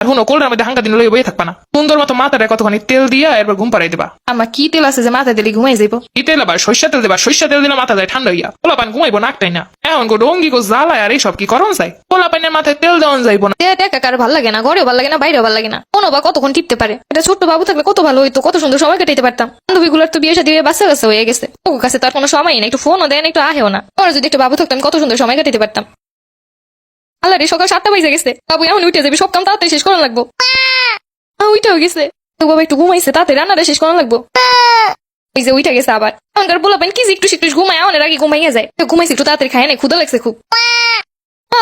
আর হুনো কোল্ডের মধ্যে হাঙ্গা দিন লই বই থাকবা না। সুন্দর মতো মাথাটা কতখানি তেল দিয়া এরপর ঘুম পাড়াই দিবা। আমার কি তেল আছে যে মাথা দিলে ঘুমাই যাইবো? কি তেল আবার? সর্ষা তেল দেবা। সর্ষা তেল দিলে মাথা যায় ঠান্ডা হইয়া। পোলা পান ঘুমাইবো নাকটাই না। এখন গো ডঙ্গি গো জ্বালায় আর এইসব কি করন যায় পোলা পানের মাথায় তেল দেওয়ান যাইবো না। টাকা কার ভালো লাগে না ঘরেও ভালো লাগে না বাইরেও ভালো লাগে না। কোনো বা কতক্ষণ টিপতে পারে? এটা ছোট্ট বাবু থাকলে কত ভালো হইতো কত সুন্দর সময় কাটাইতে পারতাম। বান্ধবীগুলোর তো বিয়ে সাথে বাচ্চা কাছে হয়ে গেছে। ওর কাছে তার কোনো সময় নেই একটু ফোনও দেন একটু আহেও না। ওর যদি একটু বাবু থাকতো আমি কত সুন্দর সময় কাটাইতে পারতাম। আল্লাহ রে, সকাল সাতটা বাজে গেছে। বাবু, এখন উঠে যাবি, সব কাম তাড়াতাড়ি শেষ করা লাগবো। উঠেও গেছে। তো বাবা, একটু ঘুমাইছে তাতে রান্নাটা শেষ করা লাগবো। ওই যে উঠে গেছে আবার। এখনকার বলবেন কি একটু একটু ঘুমায় অনেক আগে ঘুমাইয়া যায়। ঘুমাইছে, একটু তাড়াতাড়ি খায় না ক্ষুদা লাগছে খুব।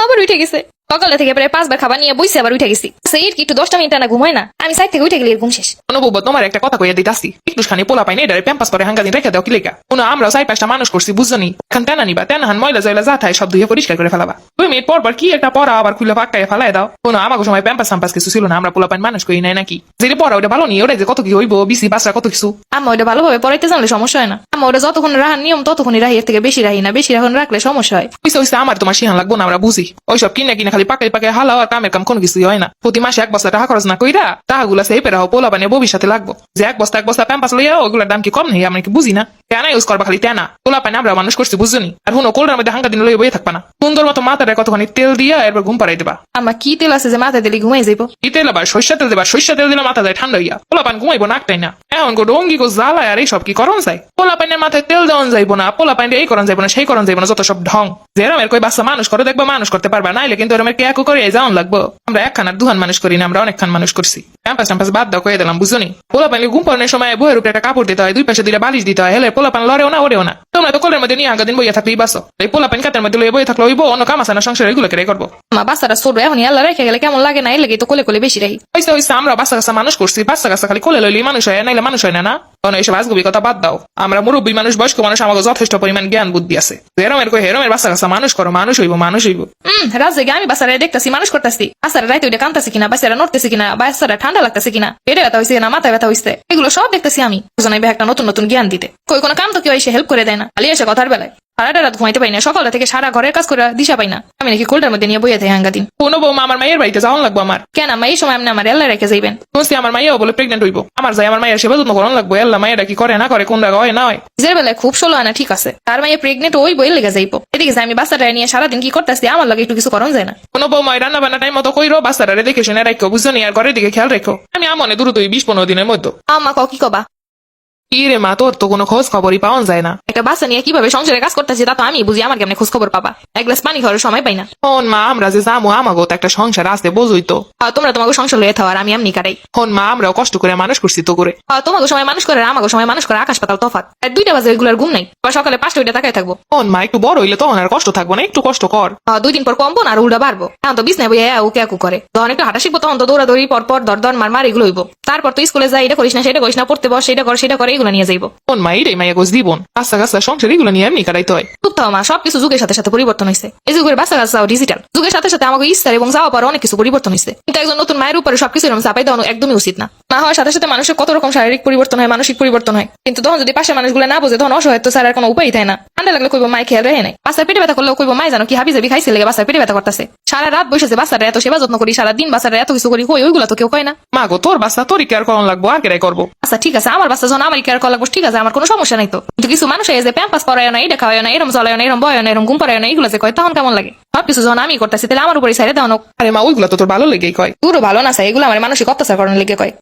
আবার উঠে গেছে। সকালে থেকে প্রায় পাঁচবার খাবার নিয়ে বইছে আবার উঠে গেছি। সেই কি একটু দশটা মিনিট না ঘুমায় না? আমি সাইড থেকে উঠে গেলে ঘুম শেষ। অনুভব তোমার একটা কথা কইয়া দিতাছি। একটুখানি পোলা পাইনি এটারে প্যাম্পাস করে হাঙ্গা দিন রেখে দাও কিলেকা কোনো আমরা চাই পাঁচটা মানুষ করছি বুঝনি এখন টেনা নিবা টেনা হান ময়লা জয়লা যা থাকে সব ধুয়ে পরিষ্কার করে ফেলাবা। দুই মিনিট পর পর কি একটা পড়া আবার খুলে পাক্কায় ফেলাই দাও। কোনো আমাকে সময় প্যাম্পাস সাম্পাস কিছু ছিল না আমরা পোলা পাইন মানুষ করি নাই নাকি? যেটা পড়া ওটা ভালো নি ওটা যে কত কি হইব বিসি বাসরা কত কিছু? আমার ওটা ভালোভাবে পড়াইতে জানলে সমস্যা হয় না। আমার ওটা যতক্ষণ রাহার নিয়ম ততক্ষণই রাহি এর থেকে বেশি রাহি না বেশি রাখন রাখলে সমস্যা হয়। আমার তোমার সিহান লাগবো না আমরা বুঝি। ওইসব কিনে কিনে খালি পাকাই পাকাই হালাও আর কামের কাম কোনো কিছুই হয় না। প্রতি মাসে এক বস্তা টাকা খরচ না কইরা টাকাগুলা সেই পেরাও পোলা বানিয়ে ভবিষ্যতে লাগবো। যে এক বস্তা এক বস্তা প্যাম্পাস লইয়া, ওগুলোর দাম কি কম নেই আমি কি বুঝি না। কেন ইউজ করবা খালি তেনা। পোলা পানি আমরা মানুষ করছি বুঝনি আর হুনো কোল্ডের মধ্যে হাঙ্গা দিন লইয়া বই থাকবা না। সুন্দর মতো মাথাটা কতখানি তেল দিয়া এরপর ঘুম পাড়াই দিবা। আমার কি তেল আছে যে মাথা দিলে ঘুমাই যাইবো? কি তেল আবার? সর্ষা তেল দেবা সর্ষা তেল দিলে মাথা যায় ঠান্ডা হইয়া। পোলা পান ঘুমাইবো নাকটাই না এখন গো ডঙ্গি গো জ্বালায় আর এইসব কি করন যায় পোলা পানের মাথায় তেল দেওয়ান যাইবো না পোলা পানি এই করন যাইবো না সেই করন যাইবো না যত সব ঢং। যে এরমের কই বাচ্চা মানুষ করে দেখব মানুষ করতে পারবা নাইলে কিন্তু এরমের কে করে যাওন লাগবো। আমরা একখান আর দুহান মানুষ করি না আমরা অনেকখান মানুষ করছি। ক্যাম্পাস ট্যাম্পাস বাদ দাও কয়ে দিলাম বুঝুনি পোলা ঘুম পাড়ানোর সময় বইয়ের উপরে একটা কাপড় দিতে হয় দুই পাশে দিলে বালিশ দিতে হয়। হেলে পোলা পান লড়েও না ওরেও না। তোমরা তো কোলের মধ্যে নিয়ে আগে দিন বইয়া থাকলেই বাসো এই পোলা পানি কাতের মধ্যে বইয়ে থাকলে ওই বউ অন্য কাম আছে না সংসার এগুলো কেড়ে করব। আমার বাচ্চারা ছোট এখন আল্লাহ রেখে গেলে কেমন লাগে না? এর লেগে তো কোলে কোলে বেশি রাখি। হইছে হইছে আমরা বাচ্চা কাছে মানুষ করছি বাচ্চা কাছে খালি কোলে লইলি মানুষ হয় নাইলে মানুষ হয় না না? কারণ এইসব আজগুবি কথা বাদ দাও। আমরা মুরব্বী মানুষ, বয়স্ক মানুষ, আমাকে যথেষ্ট পরিমাণ জ্ঞান, বুদ্ধি আছে। হেরমের কই, হেরমের বাসা কাছে মানুষ করো, মানুষ হইব মানুষ হইব। হম রাত জেগে আমি বাচ্চারা দেখতেছি, মানুষ করতেছি। বাচ্চারা রাইতে ওইটা কান্তাছে কিনা, বাচ্চারা নড়তেছে কিনা, বাচ্চারা ঠান্ডা লাগতেছে কিনা, পেটে ব্যথা হয়েছে না, মাথায় ব্যথা হয়েছে এগুলো সব দেখতেছি আমি। জানাইবে একটা নতুন নতুন জ্ঞান দিতে। কই, কোনো কাম তো কেউ এসে হেল্প করে দেয় না। আলিয়া এসে কথার বেলায়। সারাটা রাত ঘুমাইতে পাই না সকালে থেকে সারা ঘরের কাজ করে দিশা পাই না। আমি নাকি কোল্ডের মধ্যে নিয়ে বইয়ে থাকি হাঙ্গা দিন কোনো বউ আমার মায়ের বাড়িতে যাওয়ান লাগবো আমার। কেন আমার এই সময় আপনি আমার এল্লা রেখে যাইবেন। শুনছি আমার মাইয়াও বলে প্রেগনেন্ট হইব। আমার যাই আমার মায়ের সেবা যত্ন করান লাগবো। এল্লা মায়েরা কি করে না করে কোন জায়গা হয় না হয়। নিজের বেলায় খুব ষোলো আনা ঠিক আছে। তার মায়ের প্রেগনেন্ট ওই বই লেগে যাইবো। এদিকে আমি বাচ্চাটা নিয়ে সারাদিন কি করতেছি আমার লাগে একটু কিছু করন যায় না। কোনো বউ মায়ের রান্না বান্না টাইম মতো কইরো বাচ্চারা দেখে শুনে রাখো বুঝছ আর ঘরের দিকে খেয়াল রেখো। আমি আমনে দ্রুত বিশ পনেরো দিনের মধ্যে। আমা ক কি কবা? কি রে মা তোর তো কোনো খোঁজ খবরই পাওয়া যায় না। একটা বাচ্চা নিয়ে কীভাবে সংসারে কাজ করতেছি তা তো আমি বুঝি আমার কেমনে খোঁজ খবর পাবা? এক গ্লাস পানি খাওয়ার সময় পাই না। হন মা আমরা যে যাব আমাগো তো একটা সংসার আসতে বোঝই তো। তোমরা তোমাকে সংসার লয়ে থাও আর আমি এমনি কাটাই। হন মা আমরাও কষ্ট করে মানুষ করছি তো করে। তোমাকে সময় মানুষ করে আমাকে সময় মানুষ করে আকাশ পাতাল তফাৎ আর দুইটা বাজে রেগুলার ঘুম নাই। সকালে পাঁচটা ওইটা তাকায় থাকব। হন মা একটু বড় হইলে তখন আর কষ্ট থাকব না একটু কষ্ট কর। দুই দিন পর কমবো না আর উল্টা বাড়বো। এখন তো বিছনায় বইয়া ওকে একু করে। তখন একটু হাঁটা শিখব তখন তো দৌড়াদৌড়ি পর পর দর দর মার মার এগুলো হইবো। তারপর তো স্কুলে যাই এটা করিস না সেটা করিস না পড়তে বস সেটা কর সেটা করে এগুলো নিয়ে যাইবো হন মা এটাই মাইয়া গোছ দিবন কাঁচা কাঁচা সংসার এগুলো নিয়ে এমনি কাটাইতে হয় থাও মা সবকিছু যুগের সাথে সাথে পরিবর্তন হয়েছে এই যুগের বাচ্চা কাচ্চাও ডিজিটাল যুগের সাথে সাথে আমাকে ইচ্ছা এবং যাওয়া পর অনেক কিছু পরিবর্তন হয়েছে কিন্তু একজন নতুন মায়ের উপরে সবকিছু এরকম চাপাই দেওয়া একদমই উচিত না মা হওয়ার সাথে সাথে মানুষের কত রকম শারীরিক পরিবর্তন হয় মানসিক পরিবর্তন হয় কিন্তু তখন যদি পাশে মানুষগুলো না বোঝে তখন অসহায় তো স্যার আর কোনো উপায় থাকে না ঠান্ডা লাগলে কইবো মায় খেয়াল রেহে নাই বাচ্চার পেটে ব্যথা করলেও কইবো মায় জানো কি হাবি যাবি খাইছে লেগে বাচ্চার পেটে ব্যথা করতেছে সারা রাত বসেছে বাচ্চারা এত সেবা যত্ন করি সারা দিন বাচ্চারা এত কিছু করি হই ওইগুলো তো কেউ কয় না। মা গো তোর বাচ্চা তোর কেয়ার করন লাগবো আর কেরাই করব? আচ্ছা ঠিক আছে আমার বাচ্চা যখন আমার কেয়ার করা লাগবো ঠিক আছে আমার কোনো সমস্যা নাই তো। কিন্তু কিছু মানুষ এই যে প্যাম্পাস পরায় না এটা খাওয়ায় না এরম চলায় না এরম বয় না এরম ঘুম পড়ায় না এগুলো যে কয় তখন কেমন লাগে? সব কিছু যখন আমি করতেছি তাহলে আমার উপরে সাইড দেওয়া আরে মা ওইগুলো তো তোর ভালো লেগেই কয়। তোরও ভালো না সাই এগুলো আমার মানসিক অত্যাচার করানোর লেগে কয়।